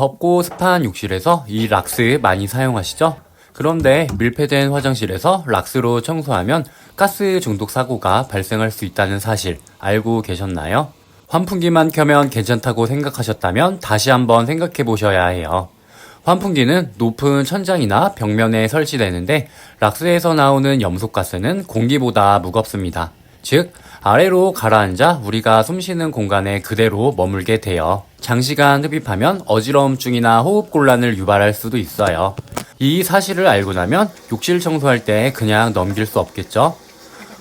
덥고 습한 욕실에서 이 락스 많이 사용하시죠? 그런데 밀폐된 화장실에서 락스로 청소하면 가스 중독 사고가 발생할 수 있다는 사실 알고 계셨나요? 환풍기만 켜면 괜찮다고 생각하셨다면 다시 한번 생각해 보셔야 해요. 환풍기는 높은 천장이나 벽면에 설치되는데 락스에서 나오는 염소가스는 공기보다 무겁습니다. 즉, 아래로 가라앉아 우리가 숨쉬는 공간에 그대로 머물게 돼요. 장시간 흡입하면 어지러움증이나 호흡곤란을 유발할 수도 있어요. 이 사실을 알고 나면 욕실 청소할 때 그냥 넘길 수 없겠죠?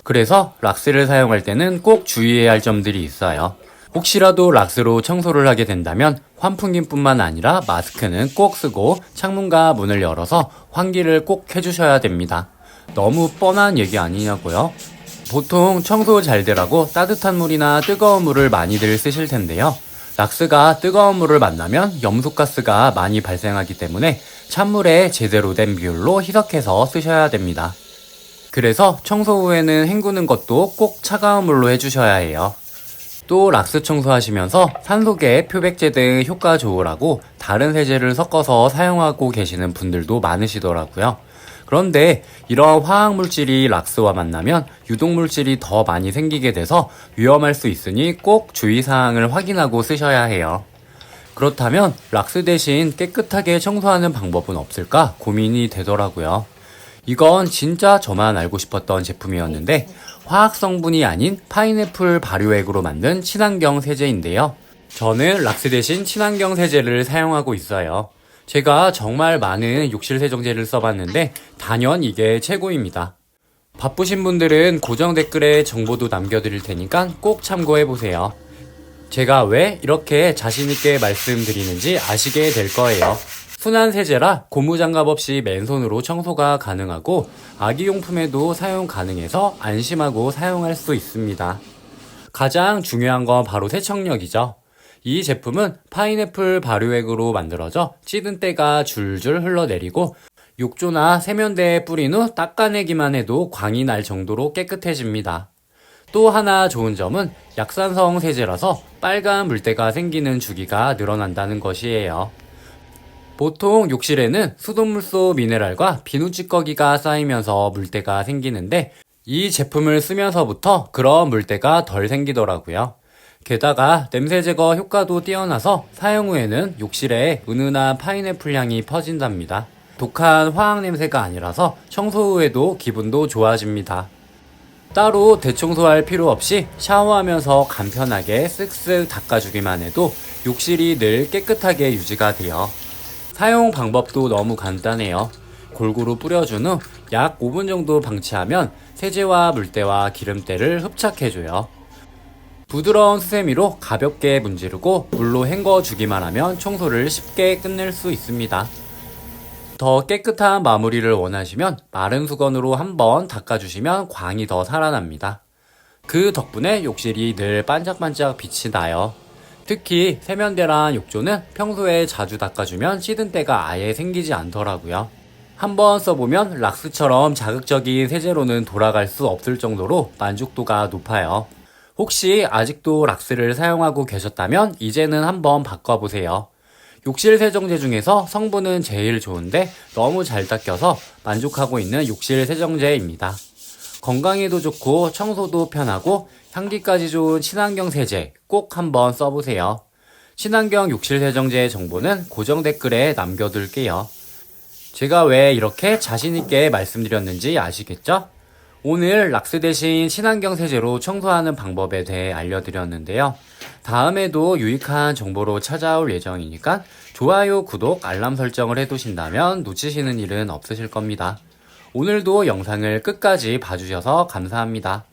그래서 락스를 사용할 때는 꼭 주의해야 할 점들이 있어요. 혹시라도 락스로 청소를 하게 된다면 환풍기뿐만 아니라 마스크는 꼭 쓰고 창문과 문을 열어서 환기를 꼭 해주셔야 됩니다. 너무 뻔한 얘기 아니냐고요? 보통 청소 잘 되라고 따뜻한 물이나 뜨거운 물을 많이들 쓰실 텐데요. 락스가 뜨거운 물을 만나면 염소가스가 많이 발생하기 때문에 찬물에 제대로 된 비율로 희석해서 쓰셔야 됩니다. 그래서 청소 후에는 헹구는 것도 꼭 차가운 물로 해주셔야 해요. 또 락스 청소하시면서 산소계, 표백제 등 효과 좋으라고 다른 세제를 섞어서 사용하고 계시는 분들도 많으시더라고요. 그런데 이런 화학 물질이 락스와 만나면 유독 물질이 더 많이 생기게 돼서 위험할 수 있으니 꼭 주의 사항을 확인하고 쓰셔야 해요. 그렇다면 락스 대신 깨끗하게 청소하는 방법은 없을까 고민이 되더라고요. 이건 진짜 저만 알고 싶었던 제품이었는데 화학 성분이 아닌 파인애플 발효액으로 만든 친환경 세제인데요. 저는 락스 대신 친환경 세제를 사용하고 있어요. 제가 정말 많은 욕실 세정제를 써봤는데 단연 이게 최고입니다. 바쁘신 분들은 고정 댓글에 정보도 남겨드릴 테니까 꼭 참고해보세요. 제가 왜 이렇게 자신있게 말씀드리는지 아시게 될 거예요. 순환 세제라 고무장갑 없이 맨손으로 청소가 가능하고 아기용품에도 사용 가능해서 안심하고 사용할 수 있습니다. 가장 중요한 건 바로 세척력이죠. 이 제품은 파인애플 발효액으로 만들어져 찌든 때가 줄줄 흘러내리고 욕조나 세면대에 뿌린 후 닦아내기만 해도 광이 날 정도로 깨끗해집니다. 또 하나 좋은 점은 약산성 세제라서 빨간 물때가 생기는 주기가 늘어난다는 것이에요. 보통 욕실에는 수돗물소 미네랄과 비누 찌꺼기가 쌓이면서 물때가 생기는데 이 제품을 쓰면서부터 그런 물때가 덜 생기더라고요. 게다가 냄새 제거 효과도 뛰어나서 사용 후에는 욕실에 은은한 파인애플 향이 퍼진답니다. 독한 화학 냄새가 아니라서 청소 후에도 기분도 좋아집니다. 따로 대청소할 필요 없이 샤워하면서 간편하게 쓱쓱 닦아주기만 해도 욕실이 늘 깨끗하게 유지가 돼요. 사용 방법도 너무 간단해요. 골고루 뿌려준 후 약 5분 정도 방치하면 세제와 물때와 기름때를 흡착해줘요. 부드러운 수세미로 가볍게 문지르고 물로 헹궈주기만 하면 청소를 쉽게 끝낼 수 있습니다. 더 깨끗한 마무리를 원하시면 마른 수건으로 한번 닦아주시면 광이 더 살아납니다. 그 덕분에 욕실이 늘 반짝반짝 빛이 나요. 특히 세면대랑 욕조는 평소에 자주 닦아주면 찌든 때가 아예 생기지 않더라고요. 한번 써보면 락스처럼 자극적인 세제로는 돌아갈 수 없을 정도로 만족도가 높아요. 혹시 아직도 락스를 사용하고 계셨다면 이제는 한번 바꿔보세요. 욕실 세정제 중에서 성분은 제일 좋은데 너무 잘 닦여서 만족하고 있는 욕실 세정제입니다. 건강에도 좋고 청소도 편하고 향기까지 좋은 친환경 세제 꼭 한번 써보세요. 친환경 욕실 세정제 정보는 고정 댓글에 남겨둘게요. 제가 왜 이렇게 자신있게 말씀드렸는지 아시겠죠? 오늘 락스 대신 친환경 세제로 청소하는 방법에 대해 알려드렸는데요. 다음에도 유익한 정보로 찾아올 예정이니까 좋아요, 구독, 알람 설정을 해두신다면 놓치시는 일은 없으실 겁니다. 오늘도 영상을 끝까지 봐주셔서 감사합니다.